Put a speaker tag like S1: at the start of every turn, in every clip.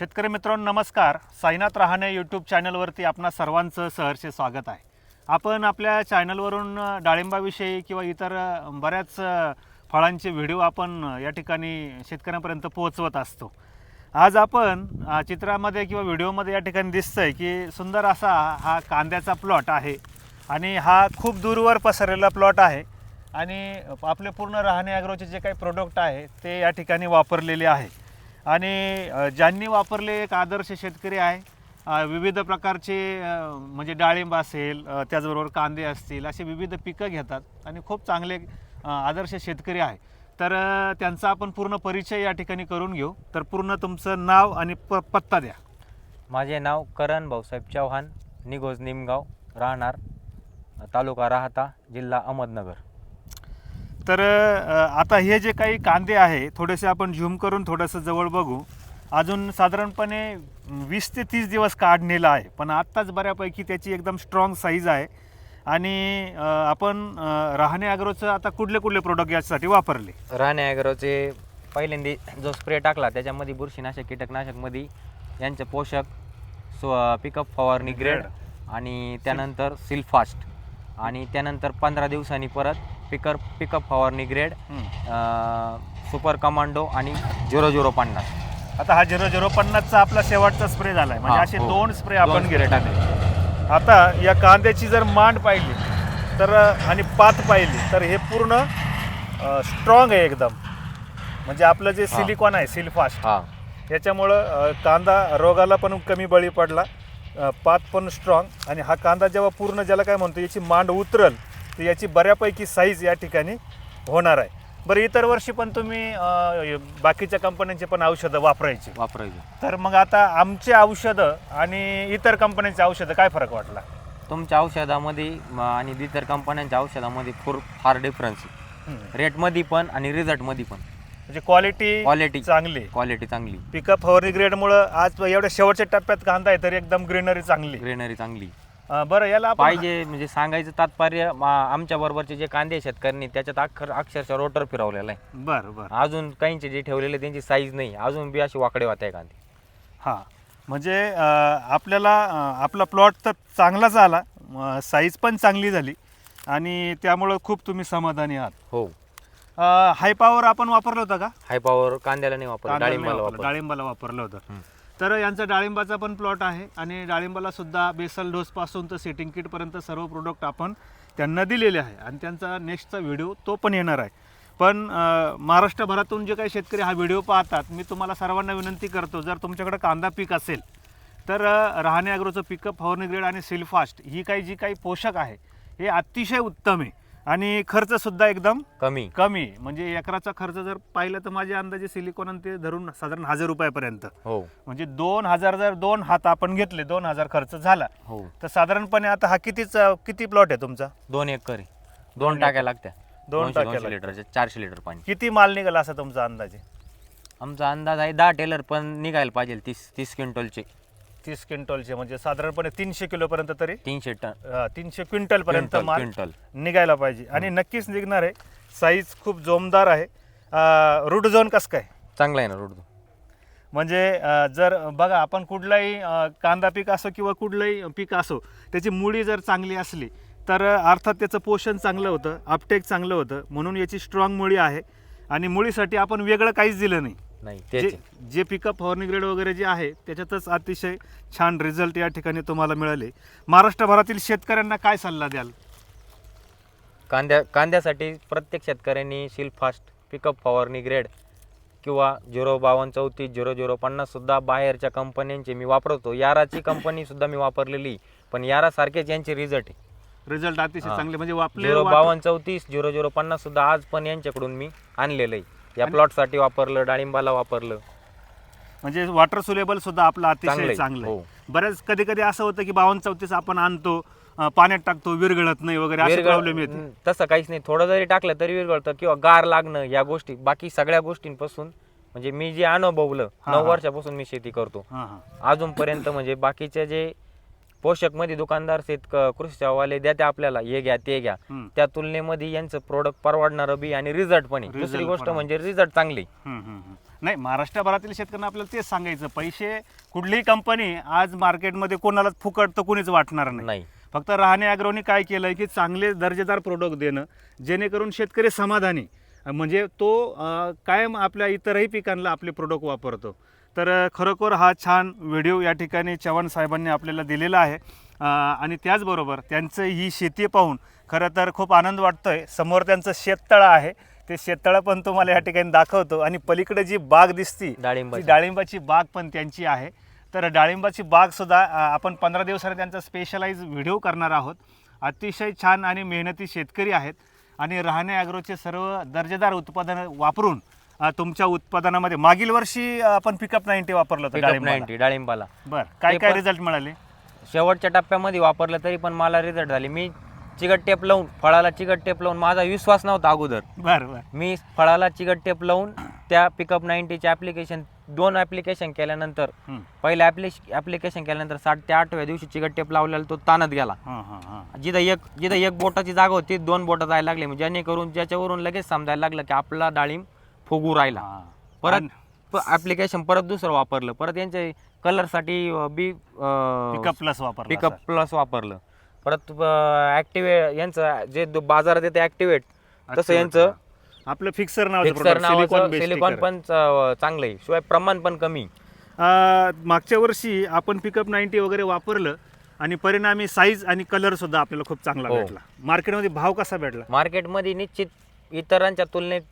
S1: शेतकरी मित्रांनो नमस्कार. साईनाथ रहाणे यूट्यूब चॅनलवरती आपणा सर्वांचं सहर्ष स्वागत आहे. आपण आपल्या चॅनलवरून डाळिंबाविषयी किंवा इतर बऱ्याच फळांचे व्हिडिओ आपण या ठिकाणी शेतकऱ्यांपर्यंत पोहोचवत असतो. आज आपण चित्रामध्ये किंवा व्हिडिओमध्ये या ठिकाणी दिसतं आहे की सुंदर असा हा कांद्याचा प्लॉट आहे आणि हा खूप दूरवर पसरलेला प्लॉट आहे आणि आपले पूर्ण राहणे ॲग्रोचे जे काही प्रोडक्ट आहे ते या ठिकाणी वापरलेले आहे. आणि अ, ज्यांनी वापरले एक आदर्श शेतकरी आहे अ, विविध प्रकारचे अ, म्हणजे डाळिंब असेल अ, त्याचबरोबर कांदे असतील असे विविध पिकं घेतात आणि खूप चांगले अ, आदर्श शेतकरी आहे. तर अ, त्यांचा आपण पूर्ण परिचय या ठिकाणी करून घेऊ. तर पूर्ण तुमचं नाव आणि प पत्ता द्या.
S2: माझे नाव करण भाऊसाहेब चव्हाण निघोज निमगाव राहणार तालुका राहता जिल्हा अहमदनगर.
S1: तर आता हे जे काही कांदे आहे थोडेसे आपण झूम करून थोडंसं जवळ बघू. अजून साधारणपणे वीस ते तीस दिवस काढणेला आहे पण आत्ताच बऱ्यापैकी त्याची एकदम स्ट्रॉंग साईज आहे. आणि आपण रहाणे अॅग्रोचं आता कुठले कुठले प्रोडक्ट याच्यासाठी वापरले?
S2: राणे ॲग्रोचे पहिल्यांदा जो स्प्रे टाकला त्याच्यामध्ये बुरशीनाशक कीटकनाशकमध्ये यांचे पोषक स्व पिकअप फवारणी ग्रेड आणि त्यानंतर सिल्फास्ट आणि त्यानंतर पंधरा दिवसांनी परत पिकर पिकअप फवारणी ग्रेड सुपर कमांडो आणि झिरो झिरो पन्नास.
S1: आता हा झिरो झिरो पन्नासचा आपला शेवटचा स्प्रे झाला आहे म्हणजे
S2: हा,
S1: असे
S2: हो.
S1: दोन स्प्रे
S2: दोन
S1: आपण
S2: spray
S1: घेतले.
S2: टाकले.
S1: आता या कांद्याची जर मांड पाहिली तर आणि पात पाहिली तर हे पूर्ण स्ट्रॉंग आहे एकदम. म्हणजे आपलं जे
S2: हा.
S1: सिलिकॉन आहे सिल्फास्ट
S2: हा.
S1: याच्यामुळं अ, कांदा रोगाला पण कमी बळी पडला. अ, पात पण स्ट्रॉंग आणि हा कांदा जेव्हा पूर्ण ज्याला काय म्हणतो याची मांड उतरल तर याची बऱ्यापैकी साईज या ठिकाणी होणार आहे. बरं इतर वर्षी पण तुम्ही अ, बाकीच्या कंपन्यांचे पण औषधं वापरायची.
S2: वापरायचं.
S1: तर मग आता आमचे औषधं आणि इतर कंपन्यांचे औषधं काय फरक वाटला?
S2: तुमच्या औषधामध्ये म, आणि इतर कंपन्यांच्या औषधामध्ये फूर फार डिफरन्स रेटमध्ये पण आणि रिझल्टमध्ये पण.
S1: म्हणजे क्वालिटी
S2: क्वालिटी
S1: चांगली.
S2: क्वालिटी चांगली.
S1: पिकअप फवारणी ग्रेडमुळं आज एवढ्या शेवटच्या टप्प्यात कांदा आहे तर एकदम ग्रीनरी चांगली.
S2: ग्रेनरी चांगली.
S1: अ, बरं याला आपण
S2: पाहिजे म्हणजे सांगायचं तात्पर्य आमच्या बरोबरचे जे कांदे आहे शेतकऱ्यांनी त्याच्यात अक्षर अक्षरशः रोटर फिरवलेला आहे.
S1: बरं बरं.
S2: अजून काहींचे जे ठेवलेले त्यांची साईज नाही. अजून बी असे वाकडे वाहत आहे कांदे.
S1: हां. म्हणजे अ, आपल्याला अ, आपला प्लॉट तर चांगलाच आला साईज पण चांगली झाली. आणि त्यामुळं खूप तुम्ही समाधानी आहात.
S2: हो.
S1: हाय पॉवर आपण वापरलं होतं का?
S2: हाय पॉवर कांद्याला नाही डाळिंबाला
S1: वापरलं,
S2: वापर
S1: डाळिंबाला वापरलं होतं.
S2: हं.
S1: तर यांचा डाळिंबाचा पण प्लॉट आहे आणि डाळिंबाला सुद्धा बेसल डोसपासून तर सेटिंग किटपर्यंत सर्व प्रोडक्ट आपण त्यांना दिलेले आहे. आणि त्यांचा नेक्स्टचा व्हिडिओ तो पण येणार आहे. पण महाराष्ट्रभरातून जे काही शेतकरी हा व्हिडिओ पाहतात मी तुम्हाला सर्वांना विनंती करतो जर तुमच्याकडे कांदा पीक असेल तर राहणे अग्रोचं पिकअप फवारणी ग्रेड आणि सिल्फास्ट ही काही जी काही पोषक आहे हे अतिशय उत्तम आहे. आणि खर्चसुद्धा एकदम
S2: कमी.
S1: कमी. म्हणजे एकराचा खर्च जर पाहिलं तर माझ्या अंदाजे सिलिकॉन आणि ते धरून साधारण हजार रुपयापर्यंत.
S2: हो.
S1: म्हणजे दोन हजार जर दोन हात आपण घेतले दोन हजार खर्च झाला
S2: हो.
S1: तर साधारणपणे आता हा कितीच किती प्लॉट आहे तुमचा?
S2: दोन एकर आहे. दोन टाक्या लागत्या.
S1: दोन
S2: दोनशे
S1: टाक्या
S2: दोनशे लिटरचे चारशे लिटर पाणी.
S1: किती माल निघाला असा तुमचा अंदाजे?
S2: आमचा अंदाज आहे दहा टेलर पण निघायला पाहिजे तीस तीस क्विंटलचे.
S1: तीस क्विंटलचे म्हणजे साधारणपणे तीनशे किलो पर्यंत तरी?
S2: तीनशे टन.
S1: अं, तीनशे क्विंटल पर्यंत
S2: क्विंटल
S1: माल
S2: क्विंटल.
S1: निघायला पाहिजे. आणि नक्कीच निघणार आहे. साईज खूप जोमदार आहे. रूट झोन कसं काय?
S2: चांगला आहे ना रोड
S1: म्हणजे अ, जर बघा आपण कुठलाही अ, कांदा पीक असो किंवा कुठलंही पीक असो त्याची मुळी जर चांगली असली तर अ, अर्थात त्याचं पोषण चांगलं होतं अपटेक चांगलं होतं म्हणून याची स्ट्रॉंग मुळी आहे. आणि मुळीसाठी आपण वेगळं काहीच दिलं नाही.
S2: नाही
S1: जे
S2: तेच आहे.
S1: जे पिकअप फवारणी ग्रेड वगैरे जे आहे त्याच्यातच अतिशय छान रिझल्ट या ठिकाणी तुम्हाला मिळाले. महाराष्ट्रभरातील शेतकऱ्यांना काय सल्ला द्याल?
S2: कांद्या कांद्यासाठी प्रत्येक शेतकऱ्यांनी शिल्फास्ट पिकअप फवारणी ग्रेड किंवा झिरो बावन्न चौतीस झिरो झिरो पन्नास सुद्धा बाहेरच्या कंपन्यांचे मी वापरतो. याराची कंपनी सुद्धा मी वापरलेली पण यारासारखेच यांचे रिझल्ट आहे.
S1: रिझल्ट अतिशय
S2: हा.
S1: चांगले म्हणजे
S2: झिरो बावन्न चौतीस झिरो झिरो पन्नास सुद्धा आज पण यांच्याकडून मी आणलेलं आहे. या प्लॉटसाठी वापरलं डाळिंबाला वापरलं
S1: म्हणजे वॉटर सुलेबल सुद्धा आपलं अतिशय. चांगलं आहे
S2: हो.
S1: बऱ्याच कधी कधी असं होतं की बावन्न चौतीस आपण आणतो अं, पाण्यात टाकतो विरघळत नाही वगैरे असे
S2: विरघळ-
S1: प्रॉब्लेम येते
S2: हम्म, तसं काहीच नाही थोडं जरी टाकलं तरी विरघळतं किंवा गार लागणं या गोष्टी बाकी सगळ्या गोष्टींपासून म्हणजे मी जे अनुभवलं
S1: हा,
S2: नऊ
S1: हा.
S2: वर्षापासून मी शेती करतो
S1: हां हां
S2: अजूनपर्यंत म्हणजे बाकीचे जे पोषकमध्ये दुकानदार शेत कृषी सेवावाले द्या आपल्याला हे घ्या ते घ्या.
S1: हम्म.
S2: त्या तुलनेमध्ये यांचं प्रोडक्ट परवडणारं बी आणि रिझल्ट पण आहे.
S1: Result
S2: दुसरी गोष्ट
S1: पण आहे.
S2: म्हणजे रिझल्ट चांगली.
S1: हम्म, हम्म, हम्म. नाही महाराष्ट्रभरातील शेतकऱ्यांना आपल्याला तेच सांगायचं. पैसे कुठलीही कंपनी आज मार्केटमध्ये कोणालाच फुकट तर कोणीच वाटणार नाही.
S2: नाही.
S1: फक्त राहणे अॅग्रोनी काय केलं की चांगले दर्जेदार प्रोडक्ट देणं जेणेकरून शेतकरी समाधानी म्हणजे तो अं, कायम आपल्या इतरही पिकांना आपले प्रोडक्ट वापरतो. तर खरोखर हा छान व्हिडिओ या ठिकाणी चव्हाण साहेबांनी आपल्याला दिलेला आहे. आणि त्याचबरोबर त्यांचं ही शेती पाहून खरं तर खूप आनंद वाटतोय. समोर त्यांचं शेततळं आहे. ते शेततळं पण तुम्हाला या ठिकाणी दाखवतो. आणि पलीकडे जी बाग दिसती
S2: डाळिंबाची.
S1: डाळिंबाची बाग पण त्यांची आहे. तर डाळिंबाची बाग सुद्धा अ, आपण पंधरा दिवसाने त्यांचा स्पेशलाइज व्हिडिओ करणार आहोत. अतिशय छान आणि मेहनती शेतकरी आहेत. आणि राहणे ॲग्रोचे सर्व दर्जेदार उत्पादनं वापरून अ, तुमच्या उत्पादनामध्ये मागील वर्षी आपण पिकअप नाईन्टी वापरलं होतं
S2: पिकअप
S1: डाळिंबाला.
S2: नाईन्टी डाळिंबाला.
S1: बरं काय
S2: ते
S1: काय
S2: पण-
S1: रिझल्ट मिळाले?
S2: शेवटच्या टप्प्यामध्ये वापरलं तरी पण मला रिझल्ट झाले. मी चिकट टेप लावून फळाला चिकट टेप लावून माझा विश्वास नव्हता अगोदर.
S1: बरं बरं.
S2: मी फळाला चिकट टेप लावून त्या पिकअप नाईन्टीचे ॲप्लिकेशन दोन ॲप्लिकेशन केल्यानंतर
S1: हं.
S2: पहिलं ॲप्लिक ॲप्लिकेशन केल्यानंतर साठ ते आठव्या दिवशी चिकट टेप लावलेला तो ताणत गेला.
S1: हां हां हां.
S2: जिथं एक जिथं एक बोटाची जागा होती दोन बोटं जायला लागले. म्हणजे जेणेकरून ज्याच्यावरून लगेच समजायला लागलं की आपला डाळिंब फुगू राहिला. परत ॲप्लिकेशन परत दुसरं वापरलं. परत यांचे कलरसाठी बी
S1: पिकअप प्लस वापरलं
S2: पिकअप. प्लस वापरलं. परत ॲक्टिवेट यांचं जे बाजारात येते ॲक्टिवेट तसं यांचं.
S1: आपलं फिक्सर नाव
S2: सिलिकॉन पण चांगलं आहे. शिवाय प्रमाण पण कमी.
S1: मागच्या वर्षी आपण पिकअप नाईन्टी वगैरे वापरलं आणि परिणामी साईज आणि कलर सुद्धा आपल्याला खूप चांगला
S2: हो.
S1: भेटला. मार्केटमध्ये भाव कसा भेटला?
S2: मार्केटमध्ये निश्चित इतरांच्या तुलनेत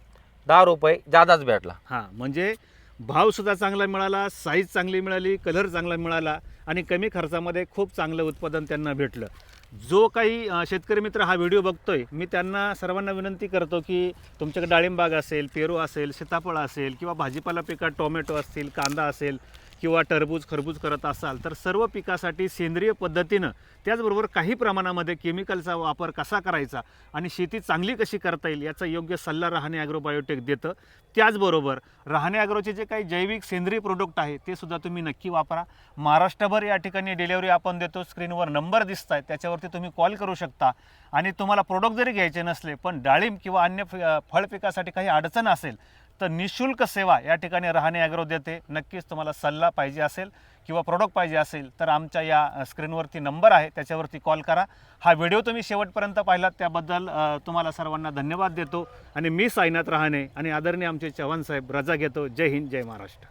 S2: दहा रुपये जादाच भेटला.
S1: हां म्हणजे भाव सुद्धा चांगला मिळाला साईज चांगली मिळाली कलर चांगला मिळाला आणि कमी खर्चामध्ये खूप चांगलं उत्पादन त्यांना भेटलं. जो काही शेतकरी मित्र हा व्हिडिओ बघतोय मी त्यांना सर्वांना विनंती करतो की तुमच्याकडे डाळिंबाग असेल पेरू असेल सीताफळ असेल किंवा भाजीपाला पिकात टोमॅटो असतील कांदा असेल किंवा टरबूज खरबूज करत असाल तर सर्व पिकासाठी सेंद्रिय पद्धतीनं त्याचबरोबर काही प्रमाणामध्ये केमिकलचा वापर कसा करायचा आणि शेती चांगली कशी करता येईल याचा योग्य सल्ला राहणे ॲग्रो बायोटेक देतं. त्याचबरोबर राहणे ॲग्रोचे जे काही जैविक सेंद्रिय प्रोडक्ट आहे ते सुद्धा तुम्ही नक्की वापरा. महाराष्ट्रभर या ठिकाणी डिलेवरी आपण देतो स्क्रीनवर नंबर दिसत आहे त्याच्यावरती तुम्ही कॉल करू शकता. आणि तुम्हाला प्रोडक्ट जरी घ्यायचे नसले पण डाळिंब किंवा अन्य फळ पिकासाठी काही अडचण असेल तर निशुल्क सेवा या ठिकाणी राहणे ॲग्रो देते नक्कीच तुम्हाला सल्ला पाहिजे असेल किंवा प्रोडक्ट पाहिजे असेल तर आमच्या या स्क्रीनवरती नंबर आहे त्याच्यावरती कॉल करा. हा व्हिडिओ तुम्ही शेवटपर्यंत पाहिलात त्याबद्दल तुम्हाला सर्वांना धन्यवाद देतो. आणि मी साईनाथ रहाणे आणि आदरणीय आमचे चव्हाण साहेब रजा घेतो. जय हिंद जय महाराष्ट्र.